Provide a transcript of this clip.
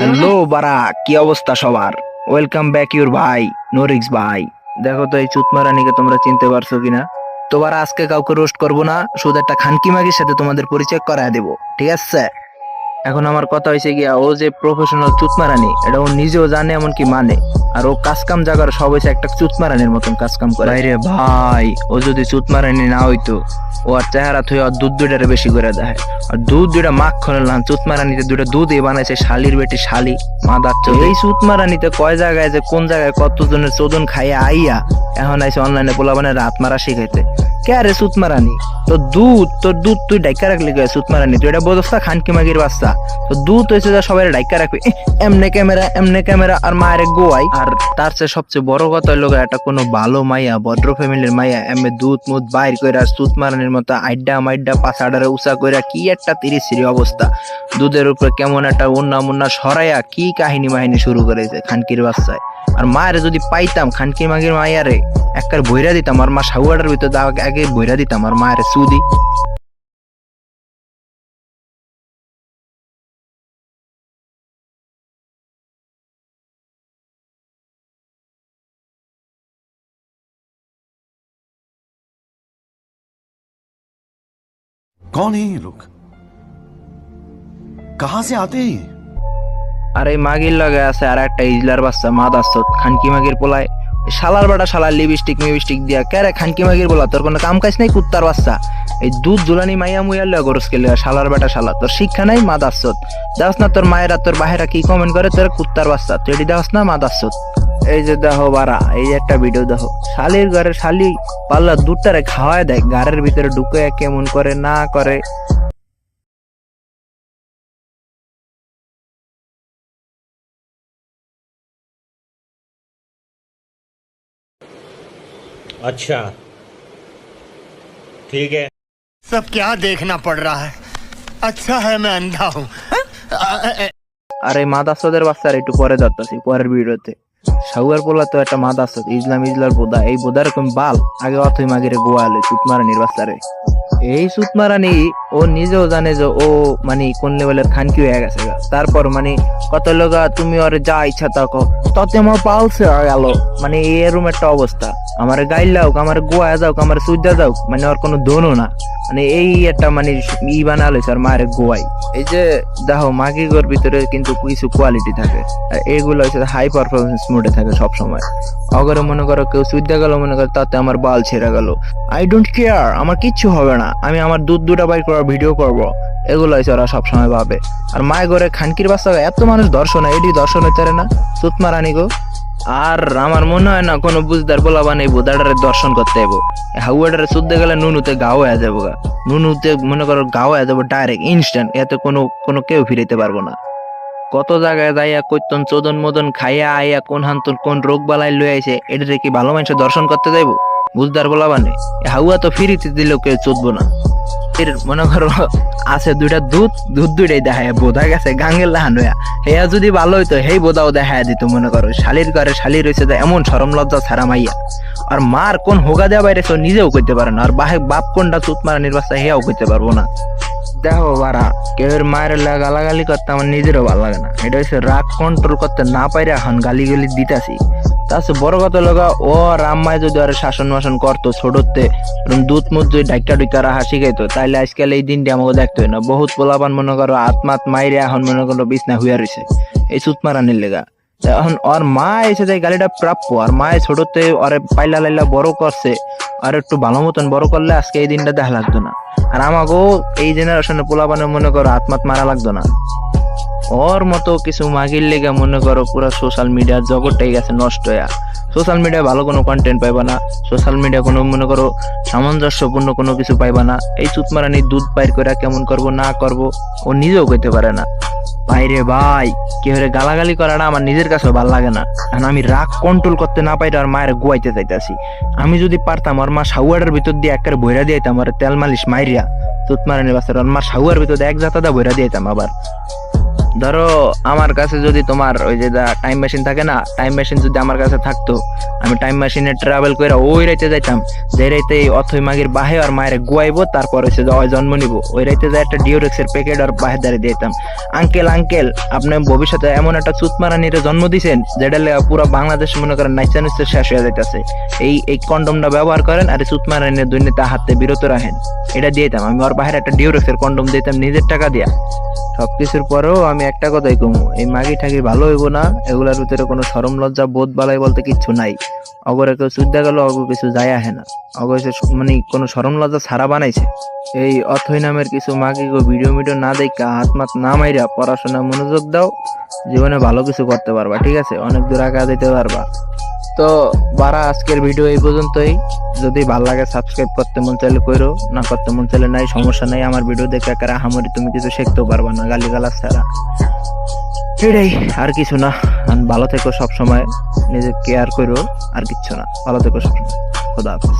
Hello বারা কি অবস্থা সবার? ওয়েলকাম ব্যাক ইউর ভাই নোরিক্স ভাই। দেখো তো এই চুতমারানিকে তোমরা চিনতে পারছ কিনা? তোমার আজকে কাউকে রোস্ট করব না শুধু একটা খানকি মাগির সাথে তোমাদের পরিচয় করায় দেবো ঠিক আছে? এখন আমার কথা হয়েছে গিয়া ও যে প্রফেশনাল চুতমারানি এটা ও নিজেও জানে এমনকি মানে। আর ও কাজকাম জাগার সব হয়েছে একটা চুতমারানির মতন কাজ কাম করে। রে ভাই ও যদি চুতমারানি না হইতো ও আর চেহারা থুয়ে আর দুধ দুইটারে বেশি করে দেয়। আর দুধ দুইটা মাখন লান চুতমারানিতে দুইটা দুধই বানাইছে শালির বেটি শালি মাদার চোদ। এই চুতমারানিতে কয় জায়গায় যে কোন জায়গায় কতজনের চোদন খাইয়া আইয়া এখন আইসে অনলাইনে পোলা পোলাবানে রাত মারা শিখাইতে। কে আরে সুতমারানি তোর দুধ তোর দুধ তুই ডাইকা রাখলি কে সুতমারানি তুই এটা বোধস্তা খানকি মাগির বাচ্চা। তো দুধ হয়েছে যা সবাই ডাইকা রাখবি। এমনে ক্যামেরা এমনে ক্যামেরা আর মায়ের গোয়াই। আর তার চেয়ে সবচেয়ে বড় কথা হলো গা, একটা কোনো ভালো মাইয়া ভদ্র ফ্যামিলির মাইয়া এমনি দুধ মুধ বাইর কইরা সুতমারানির মতো আড্ডা মাইড্ডা পাছাডারে উষা কইরা কি একটা তিরিশ সিরি অবস্থা। দুধের উপরে কেমন একটা উন্না মুন্না সরাইয়া কি কাহিনী মাহিনী শুরু করেছে খানকির বাচ্চায়। আর মায়ের যদি পাইতাম খানকি মাগির মাইয়ারে একবার বইরা দিতাম আর মা সাউয়াটার ভিতর দা- আগে বইরা দিতাম আর মায়ের সুদি कौन है ये लोग कहां से आते हैं ये আর এই মাগির লগে আছে আর একটা ইজলার বাচ্চা মাদাস খানকি মাগির পোলায়। শালার বাটা শালার লিপস্টিক মিপস্টিক দিয়া কেরে খানকি মাগির বলা তোর কোনো কাম কাজ নাই কুত্তার বাচ্চা? এই দুধ জুলানি মাইয়া মুইয়া লয়া গরস কে লয়া শালার বাটা শালা, তোর শিক্ষা নাই মাদাসত দাস না তোর মায়েরা, তোর বাহেরা কি কমেন্ট করে, তোর কুত্তার বাচ্চা, তুই এটি দাস না মাদাসত এই যে দেখো বারা এই একটা ভিডিও দেখো। শালির ঘরে শালি পাল্লা দুধটারে খাওয়ায় দেয় গাড়ের ভিতরে ঢুকে কেমন করে না করে। अच्छा ठीक है सब क्या देखना पड़ रहा है अच्छा है मैं अंधा हूँ আর এই মাদাসদের বাচ্চার একটু পরে যাচ্ছি পরের ভিডিওতে সাউয়ার পোলা তো একটা মাদাসদ ইসলাম ইজলার বোদা এই বোদা এরকম বাল আগে অথই মাগিরে গোয়ালে সুতমারানির বাচ্চারে এই সুতমারানি ও নিজেও জানে যে ও মানে কোন লেভেলের খানকি হয়ে গেছে তারপর মানে কত লোকা তুমি ওরে যা ইচ্ছা তা কো ততে আমার পালসে গেল। মানে এরকম একটা অবস্থা। আমার গাইল যাওক আমার গোয়া যাওক আমার সুইদা যাওক মানে ওর কোনো দোনো না। মানে এই একটা মানে ই বানালো আর মায়ের গোয়াই এই যে দেখো মাগিগোর ভিতরে কিন্তু কিছু কোয়ালিটি থাকে। আর এইগুলো হচ্ছে হাই পারফরমেন্স মোডে থাকে সব সময় অগরে মনে করো কেউ সুইদা গেল, মনে করো তাতে আমার বাল ছেড়ে গেল। আই ডোন্ট কেয়ার আমার কিচ্ছু হবে না, আমি আমার দুধ দুটা বাইর করার ভিডিও করব। এগুলো হচ্ছে ওরা সবসময় ভাবে। আর মায়ের ঘরে খানকির বাচ্চা এত মানুষ দর্শন হয়, এটি দর্শন হইতে না। সুতমা রানী গো। আর আমার মনে হয় না কোনো বুঝদার বলাবা নেই বোদাডারে দর্শন করতে এবো হাউয়াডারে শুদ্ধ গেলে নুনুতে গাও হয়ে যাব গা। নুনুতে মনে করো গাও হয়ে যাব ডাইরেক্ট ইনস্ট্যান্ট এতে কোনো কোনো কেউ ফিরাইতে পারব না। কত জায়গায় যাইয়া কইতন চোদন মদন খাইয়া আইয়া কোন হান্তন কোন রোগ বালাই লই আইছে এটা কি ভালো মানুষের দর্শন করতে যাইবো? বুঝদার বলা নেই হাউয়া তো ফিরিতে দিলেও কেউ চোদবো না। এর মনে করো, আছে দুইটা দুধ দুধ দুইটাই দেখায় বোধা গেছে গাঙ্গের লাহান হইয়া। হেয়া যদি ভালো হইতো, হেই বোধাও দেখায় দিত মনে করো। শালির ঘরে শালি রয়েছে যে এমন সরম লজ্জা ছাড়া মাইয়া। আর মার কোন হোগা দেওয়া বাইরে নিজেও করতে পারে না, আর বাহে বাপ কোনটা চুত মারা নির্বাচন হেয়াও করতে পারব না। দেখো বারা কেউ এর মায়ের লাগা গালাগালি করতে আমার নিজেরও ভালো লাগে না। এটা হচ্ছে রাগ কন্ট্রোল করতে না পাইরে এখন গালি গালি দিতাছি তাছে বড় কথা লগা, ও রাম্মায় যদি আর শাসন মাসন করতো ছোটতে দুধ মুধ যদি ডাইকা ডুইকা শিখাইতো তাইলে আজকাল এই দিনটি আমাকে দেখতে হয় না। বহুত পোলাপান মনে করো, আত্মাত মাইরে এখন মনে করো বিছনা হুইয়া রয়েছে এই সুত মারানির লেগা। এখন ওর মা এসে যায় গালিটা প্রাপ্য, আর মায়ে ছোটতে ওরে পাইলা লাইলা বড় করছে, আর একটু ভালো মতন বড় করলে আজকে এই দিনটা দেখা লাগতো না। আর আমাকেও এই জেনারেশনে পোলাপানে মনে করো আত্মাত মারা লাগতো না। ওর মতো কিছু মাগির লেগে মনে করো পুরো সোশ্যাল মিডিয়ার জগৎটাই গেছে নষ্ট হয়ে। সোশ্যাল মিডিয়ায় ভালো কোনো কন্টেন্ট পাইবা না সোশ্যাল মিডিয়া কোনো মনে করো সামঞ্জস্যপূর্ণ কোনো কিছু পাইবা না। এই চুতমারানি দুধ বাইর করে কেমন করব, না করব, ও নিজেও কইতে পারে না। ভাইরে ভাই, কেউ গালাগালি করাটা আমার নিজের কাছেও ভালো লাগে না। কারণ আমি রাগ কন্ট্রোল করতে না পাইলে আর মায়ের গুয়াইতে চাইতেছি আমি যদি পারতাম আর মা সাউয়ারের ভিতর দিয়ে একের বইরা দিয়েতাম আর তেল মালিশ মাইরিয়া। তুতমারানি আর মা সাউয়ার ভিতর এক জাতাদা বইরা দিয়েতাম আবার। ধরো, আমার কাছে যদি তোমার ওই যে টাইম মেশিন থাকে না টাইম মেশিন যদি আমার কাছে থাকতো, আমি টাইম মেশিনে ট্রাভেল করে ওই রাইতে যাইতাম। যে রাইতে এই অথই মাগির বাহে আর মায়ের গুয়াইবো, তারপর হচ্ছে ওই জন্ম নিব। ওই রাইতে যাই একটা ডিওরেক্সের প্যাকেট আর বাহে দাঁড়িয়ে দিতাম। আঙ্কেল আঙ্কেল আপনি ভবিষ্যতে এমন একটা চুতমারানিরে জন্ম দিছেন যেটা লেগে পুরো বাংলাদেশ মনে করেন নাইচা নিচে শেষ হয়ে যাইতেছে। এই এই কন্ডমটা ব্যবহার করেন আর চুতমারানির দুর্নীতি হাতে বিরত রাখেন। এটা দিয়েতাম আমি ওর বাহিরে একটা ডিওরেক্সের কন্ডম দিতাম, নিজের টাকা দিয়া। সবকিছুর পরেও আমি একটা কথাই কমু, এই মাগি ঠাকি ভালো হইব না, এগুলার ভিতরে কোনো সরম লজ্জা, বোধ বালাই বলতে কিচ্ছু নাই। অগরে কেউ সুদ্ধা গেল, অগ কিছু যায় আহে না। অগরে মানে কোনো সরম লজ্জা ছাড়া বানাইছে। এই অথই নামের কিছু মাগি গো ভিডিও মিডিও না দেখা হাত মাত না মাইরা পড়াশোনা মনোযোগ দাও, জীবনে ভালো কিছু করতে পারবা, ঠিক আছে? অনেক দূর আগা দিতে পারবা। তো বারা, আজকের ভিডিও এই পর্যন্তই। যদি ভালো লাগে সাবস্ক্রাইব করতে মন চাইলে করো না করতে মন চাইলে নাই, সমস্যা নাই, আমার ভিডিও দেখে একা হামরি, তুমি কিছু শিখতেও পারবা না গালি গালাজ ছাড়া। এটাই, আর কিছু না। ভালো থেকো সবসময় নিজে কেয়ার করো আর কিচ্ছু না। ভালো থেকো সবসময়। খোদা হাফেজ।